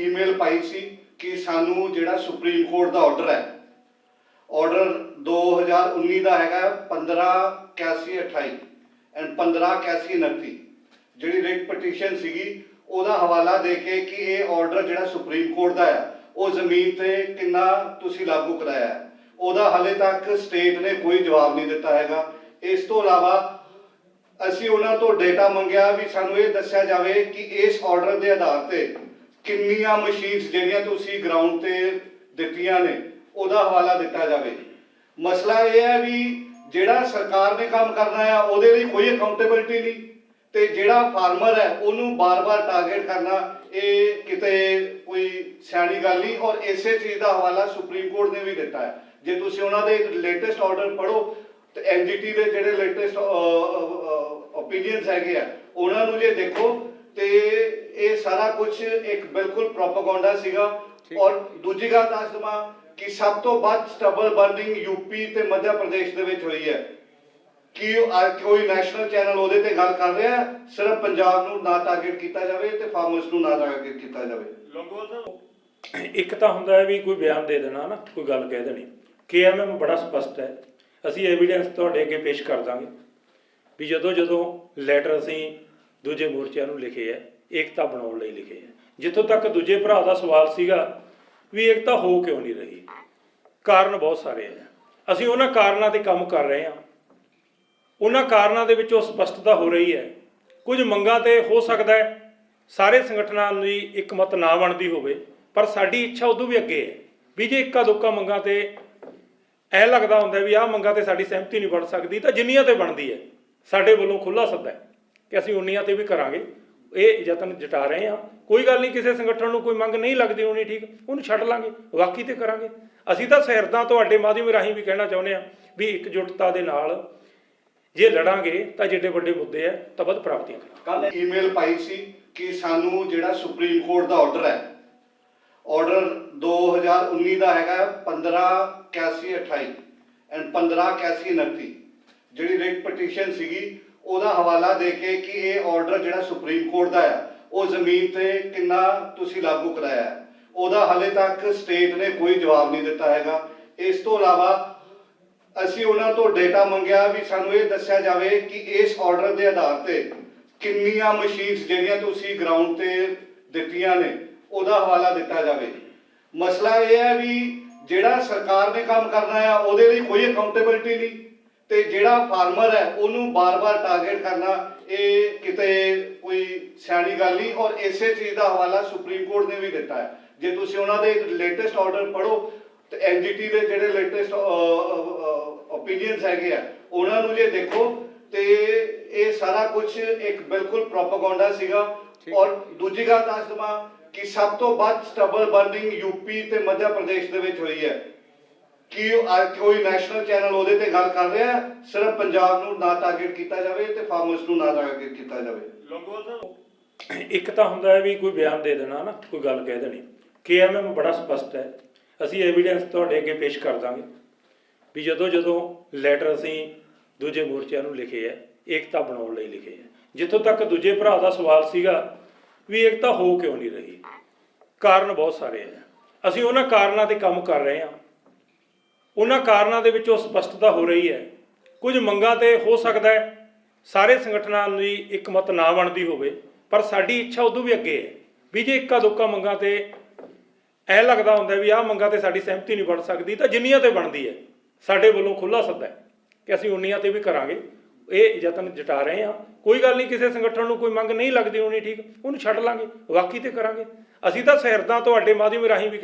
Email ਪਾਈ ਸੀ ਕਿ ਸਾਨੂੰ ਜਿਹੜਾ ਸੁਪਰੀਮ ਕੋਰਟ ਦਾ ਆਰਡਰ ਹੈ। ਆਰਡਰ 2019 ਦਾ ਹੈਗਾ 158128 ਐਂਡ 158129 ਜਿਹੜੀ ਰਿਟ ਪਟੀਸ਼ਨ ਸੀਗੀ, ਉਹਦਾ ਹਵਾਲਾ ਦੇ ਕੇ ਕਿ ਇਹ ਆਰਡਰ ਜਿਹੜਾ ਸੁਪਰੀਮ ਕੋਰਟ ਦਾ ਹੈ, ਉਹ ਜ਼ਮੀਨ ਤੇ ਕਿੰਨਾ ਤੁਸੀਂ ਲਾਗੂ ਕਰਾਇਆ ਉਹਦਾ ਹਲੇ ਤੱਕ ਸਟੇਟ ਨੇ ਕੋਈ ਜਵਾਬ ਨਹੀਂ ਦਿੱਤਾ ਹੈਗਾ। ਇਸ ਤੋਂ ਇਲਾਵਾ ਅਸੀਂ ਉਹਨਾਂ ਤੋਂ ਡੇਟਾ ਮੰਗਿਆ ਵੀ ਸਾਨੂੰ ਇਹ ਦੱਸਿਆ ਜਾਵੇ ਕਿ ਇਸ ਆਰਡਰ ਦੇ ਆਧਾਰ ਤੇ ਕਿੰਨੀਆਂ ਮਸ਼ੀਨਸ ਜਿਹੜੀਆਂ ਤੁਸੀਂ ਗਰਾਊਂਡ ਤੇ ਦਿੱਤੀਆਂ ਨੇ, ਉਹਦਾ ਹਵਾਲਾ ਦਿੱਤਾ ਜਾਵੇ। ਮਸਲਾ ਇਹ ਹੈ ਵੀ ਜਿਹੜਾ ਸਰਕਾਰ ਨੇ ਕੰਮ ਕਰਨਾ ਹੈ ਉਹਦੇ ਲਈ ਕੋਈ ਅਕਾਊਂਟੇਬਿਲਟੀ ਨਹੀਂ। ਤੇ ਜਿਹੜਾ ਫਾਰਮਰ ਹੈ, ਉਹਨੂੰ ਬਾਰ-ਬਾਰ ਟਾਰਗੇਟ ਕਰਨਾ, ਇਹ ਕਿਤੇ ਕੋਈ ਸਿਆਣੀ ਗੱਲ ਨਹੀਂ। ਔਰ ਇਸੇ ਚੀਜ਼ ਦਾ ਹਵਾਲਾ ਸੁਪਰੀਮ ਕੋਰਟ ਨੇ ਵੀ ਦਿੱਤਾ ਹੈ। ਜੇ ਤੁਸੀਂ ਉਹਨਾਂ ਦੇ ਲੇਟੈਸਟ ਆਰਡਰ ਪੜ੍ਹੋ, ਤੇ ਐਨਜੀਟੀ ਦੇ ਜਿਹੜੇ ਲੇਟੈਸਟ ਓਪੀਨੀਅਨਸ ਹੈਗੇ ਆ, ਉਹਨਾਂ ਨੂੰ ਜੇ ਦੇਖੋ ਤੇ ਇਹ ਸਾਰਾ ਕੁਝ ਇੱਕ ਬਿਲਕੁਲ ਪ੍ਰੋਪਾਗੈਂਡਾ ਸੀਗਾ। ਔਰ ਦੂਜੀ ਗੱਲ ਦੱਸ ਦਵਾਂ ਕਿ ਸਭ ਤੋਂ ਵੱਧ ਸਟਬਲ ਬਰਨਿੰਗ ਯੂਪੀ ਤੇ ਮੱਧ ਪ੍ਰਦੇਸ਼ ਦੇ ਵਿੱਚ ਹੋਈ ਹੈ। ਕਿ ਕੋਈ ਨੈਸ਼ਨਲ ਚੈਨਲ ਉਹਦੇ ਤੇ ਗੱਲ ਕਰ ਰਿਹਾ ਸਿਰਫ ਪੰਜਾਬ ਨੂੰ ਨਾ ਟਾਰਗੇਟ ਕੀਤਾ ਜਾਵੇ ਤੇ ਫਾਰਮਰਸ ਨੂੰ ਨਾ ਟਾਰਗੇਟ ਕੀਤਾ ਜਾਵੇ। ਇੱਕ ਤਾਂ ਹੁੰਦਾ ਹੈ ਵੀ ਕੋਈ ਬਿਆਨ ਦੇ ਦੇਣਾ ਨਾ ਕੋਈ ਗੱਲ ਕਹਿ ਦੇਣੀ। ਕੇਐਮਐਮ ਬੜਾ ਸਪਸ਼ਟ ਹੈ। ਅਸੀਂ ਐਵੀਡੈਂਸ ਤੁਹਾਡੇ ਅੱਗੇ ਪੇਸ਼ ਕਰ ਦਾਂਗੇ। ਵੀ ਜਦੋਂ ਜਦੋਂ ਲੈਟਰ ਅਸੀਂ ਦੂਜੇ ਮੋਰਚਿਆਂ ਨੂੰ ਲਿਖੇ ਹੈ ਏਕਤਾ ਬਣਾਉਣ ਲਈ ਲਿਖੇ ਹੈ ਜਿੱਥੋਂ ਤੱਕ ਦੂਜੇ ਭਰਾ ਦਾ ਸਵਾਲ ਸੀਗਾ ਵੀ ਏਕਤਾ ਹੋ ਕਿਉਂ ਨਹੀਂ ਰਹੀ? ਕਾਰਨ ਬਹੁਤ ਸਾਰੇ ਹੈ ਅਸੀਂ ਉਹਨਾਂ ਕਾਰਨਾਂ ਤੇ ਕੰਮ ਕਰ ਰਹੇ ਹਾਂ। ਉਹਨਾਂ ਕਾਰਨਾਂ ਦੇ ਵਿੱਚੋਂ ਸਪਸ਼ਟਤਾ ਹੋ ਰਹੀ ਹੈ। ਕੁਝ ਮੰਗਾਂ ਤੇ ਹੋ ਸਕਦਾ ਹੈ। ਸਾਰੇ ਸੰਗਠਨਾਂ ਦੀ ਇੱਕ ਮਤ ਨਾ ਬਣਦੀ ਹੋਵੇ, ਪਰ ਸਾਡੀ ਇੱਛਾ ਉਦੋਂ ਵੀ ਅੱਗੇ ਹੈ ਵੀ ਜੇ ਇੱਕਾ ਦੁੱਕਾ ਮੰਗਾਂ ਤੇ ਐ ਲੱਗਦਾ ਹੁੰਦਾ ਵੀ ਆਹ ਮੰਗਾਂ ਤੇ ਸਾਡੀ ਸਹਿਮਤੀ ਨਹੀਂ ਬਣ ਸਕਦੀ, ਤਾਂ ਜਿੰਨੀਆਂ ਤੇ ਬਣਦੀ ਹੈ। ਸਾਡੇ ਵੱਲੋਂ ਖੁੱਲਾ ਸੱਦਾ ਹੈ। ਕਿ ਅਸੀਂ ਉਨੀਆਂ ਤੇ ਵੀ ਕਰਾਂਗੇ। ਇਹ ਯਤਨ ਜਟਾ ਰਹੇ ਹਾਂ। ਕੋਈ ਗੱਲ ਨਹੀਂ, ਕਿਸੇ ਸੰਗਠਨ ਨੂੰ ਕੋਈ ਮੰਗ ਨਹੀਂ ਲੱਗਦੀ ਹੋਣੀ ਠੀਕ, ਉਹਨੂੰ ਛੱਡ ਲਾਂਗੇ ਬਾਕੀ ਤੇ ਕਰਾਂਗੇ। ਅਸੀਂ ਤਾਂ ਸਹਿਰਦਾਂ ਤੁਹਾਡੇ ਮਾਧਿਅਮ ਰਾਹੀਂ ਵੀ ਕਹਿਣਾ ਚਾਹੁੰਦੇ ਹਾਂ ਵੀ ਇਕਜੁੱਟਤਾ ਦੇ ਨਾਲ ਜੇ ਲੜਾਂਗੇ ਤਾਂ ਜਿੱਡੇ ਵੱਡੇ ਮੁੱਦੇ ਆ, ਤਾਂ ਵੱਧ ਪ੍ਰਾਪਤੀਆਂ ਕਰਾਂਗੇ। ਕੱਲ ਈਮੇਲ ਪਾਈ ਸੀ ਕਿ ਸਾਨੂੰ ਜਿਹੜਾ ਸੁਪਰੀਮ ਕੋਰਟ ਦਾ ਆਰਡਰ ਹੈ, ਆਰਡਰ 2019 ਦਾ ਹੈਗਾ 158128 ਐਂਡ 158129 ਜਿਹੜੀ ਰਿਟ ਪਟੀਸ਼ਨ ਸੀਗੀ ਉਹਦਾ ਹਵਾਲਾ ਦੇ ਕੇ ਕਿ ਇਹ ਆਰਡਰ ਜਿਹੜਾ ਸੁਪਰੀਮ ਕੋਰਟ ਦਾ ਹੈ ਉਹ ਜ਼ਮੀਨ ਤੇ ਕਿੰਨਾ ਤੁਸੀਂ ਲਾਗੂ ਕਰਾਇਆ ਹੈ। ਉਹਦਾ ਹਲੇ ਤੱਕ ਸਟੇਟ ਨੇ ਕੋਈ ਜਵਾਬ ਨਹੀਂ ਦਿੱਤਾ ਹੈਗਾ। ਇਸ ਤੋਂ ਇਲਾਵਾ ਅਸੀਂ ਉਹਨਾਂ ਤੋਂ ਡੇਟਾ ਮੰਗਿਆ ਵੀ ਸਾਨੂੰ ਇਹ ਦੱਸਿਆ ਜਾਵੇ ਕਿ ਇਸ ਆਰਡਰ ਦੇ ਆਧਾਰ ਤੇ ਕਿੰਨੀਆਂ ਮਸ਼ੀਨਸ ਜਿਹੜੀਆਂ ਤੁਸੀਂ ਗਰਾਊਂਡ ਤੇ ਦਿੱਤੀਆਂ ਨੇ, ਉਹਦਾ ਹਵਾਲਾ ਦਿੱਤਾ ਜਾਵੇ। ਮਸਲਾ ਇਹ ਹੈ ਵੀ ਜਿਹੜਾ ਸਰਕਾਰ ਨੇ ਕੰਮ ਕਰਨਾ ਹੈ ਉਹਦੇ ਲਈ ਕੋਈ ਅਕਾਊਂਟੇਬਿਲਟੀ ਨਹੀਂ। ਤੇ ਜਿਹੜਾ ਫਾਰਮਰ ਹੈ ਉਹਨੂੰ ਬਾਰ-ਬਾਰ ਟਾਰਗੇਟ ਕਰਨਾ ਇਹ ਕਿਤੇ ਕੋਈ ਸਿਆਣੀ ਗੱਲ ਨਹੀਂ ਔਰ ਇਸੇ ਚੀਜ਼ ਦਾ ਹਵਾਲਾ ਸੁਪਰੀਮ ਕੋਰਟ ਨੇ ਵੀ ਦਿੱਤਾ ਹੈ। ਜੇ ਤੁਸੀਂ ਉਹਨਾਂ ਦੇ ਲੇਟੈਸਟ ਆਰਡਰ ਪੜ੍ਹੋ ਤੇ ਐਨਜੀਟੀ ਦੇ ਜਿਹੜੇ ਲੇਟੈਸਟ ਓਪੀਨੀਅਨਸ ਹੈਗੇ ਆ ਉਹਨਾਂ ਨੂੰ ਜੇ ਦੇਖੋ ਤੇ ਇਹ ਸਾਰਾ ਕੁਝ ਇੱਕ ਬਿਲਕੁਲ ਪ੍ਰੋਪਾਗੈਂਡਾ ਸੀਗਾ। ਔਰ ਦੂਜੀ ਗੱਲ ਦੱਸ ਦਵਾਂ ਕਿ ਸਭ ਤੋਂ ਵੱਧ ਸਟਬਲ ਬਰਨਿੰਗ ਯੂਪੀ ਤੇ ਮੱਧ ਪ੍ਰਦੇਸ਼ ਦੇ ਵਿੱਚ ਹੋਈ ਹੈ। ਕਿ ਉਹ ਆ- ਕੋਈ ਨੈਸ਼ਨਲ ਚੈਨਲ ਉਹਦੇ ਤੇ ਗੱਲ ਕਰ ਰਿਹਾ ਸਿਰਫ ਪੰਜਾਬ ਨੂੰ ਨਾ ਟਾਰਗੇਟ ਕੀਤਾ ਜਾਵੇ ਤੇ ਫਾਰਮਰਸ ਨੂੰ ਨਾ ਟਾਰਗੇਟ ਕੀਤਾ ਜਾਵੇ। ਇੱਕ ਤਾਂ ਹੁੰਦਾ ਹੈ ਵੀ ਕੋਈ ਬਿਆਨ ਦੇ ਦੇਣਾ ਨਾ ਕੋਈ ਗੱਲ ਕਹਿ ਦੇਣੀ। ਕੇਐਮਐਮ ਬੜਾ ਸਪਸ਼ਟ ਹੈ। ਅਸੀਂ ਐਵੀਡੈਂਸ ਤੁਹਾਡੇ ਅੱਗੇ ਪੇਸ਼ ਕਰ ਦਾਂਗੇ ਵੀ ਜਦੋਂ ਜਦੋਂ ਲੈਟਰ ਅਸੀਂ ਦੂਜੇ ਮੋਰਚਿਆਂ ਨੂੰ ਲਿਖੇ ਹੈ ਏਕਤਾ ਬਣਾਉਣ ਲਈ ਲਿਖੇ ਹੈ। ਜਿੱਥੋਂ ਤੱਕ ਦੂਜੇ ਭਰਾ ਦਾ ਸਵਾਲ ਸੀਗਾ ਵੀ ਏਕਤਾ ਹੋ ਕਿਉਂ ਨਹੀਂ ਰਹੀ? ਕਾਰਨ ਬਹੁਤ ਸਾਰੇ ਹੈ। ਅਸੀਂ ਉਹਨਾਂ ਕਾਰਨਾਂ ਤੇ ਕੰਮ ਕਰ ਰਹੇ ਹਾਂ। ਉਹਨਾਂ ਕਾਰਨਾਂ ਦੇ ਵਿੱਚੋਂ ਸਪਸ਼ਟਤਾ ਹੋ ਰਹੀ ਹੈ। ਕੁਝ ਮੰਗਾਂ ਤੇ ਹੋ ਸਕਦਾ ਹੈ, ਸਾਰੇ ਸੰਗਠਨਾਂ ਦੀ ਇੱਕ ਮਤ ਨਾ ਬਣਦੀ ਹੋਵੇ, ਪਰ ਸਾਡੀ ਇੱਛਾ ਉਦੋਂ ਵੀ ਅੱਗੇ ਹੈ ਵੀ ਜੇ ਇੱਕਾ ਦੁੱਕਾ ਮੰਗਾਂ ਤੇ ਐ ਲੱਗਦਾ ਹੁੰਦਾ ਵੀ ਆਹ ਮੰਗਾਂ ਤੇ ਸਾਡੀ ਸਹਿਮਤੀ ਨਹੀਂ ਬਣ ਸਕਦੀ, ਤਾਂ ਜਿੰਨੀਆਂ ਤੇ ਬਣਦੀ ਹੈ। ਸਾਡੇ ਵੱਲੋਂ ਖੁੱਲਾ ਸੱਦਾ ਹੈ ਕਿ ਅਸੀਂ ਉਨੀਆਂ ਤੇ ਵੀ ਕਰਾਂਗੇ। ਇਹ ਯਤਨ ਜਟਾ ਰਹੇ ਹਾਂ। ਕੋਈ ਗੱਲ ਨਹੀਂ, ਕਿਸੇ ਸੰਗਠਨ ਨੂੰ ਕੋਈ ਮੰਗ ਨਹੀਂ ਲੱਗਦੀ ਹੋਣੀ ਠੀਕ, ਉਹਨੂੰ ਛੱਡ ਲਾਂਗੇ ਬਾਕੀ ਤੇ ਕਰਾਂਗੇ। ਅਸੀਂ ਤਾਂ ਸਹਿਰਦਾਂ ਤੁਹਾਡੇ ਮਾਧਿਅਮ ਰਾਹੀਂ ਵੀ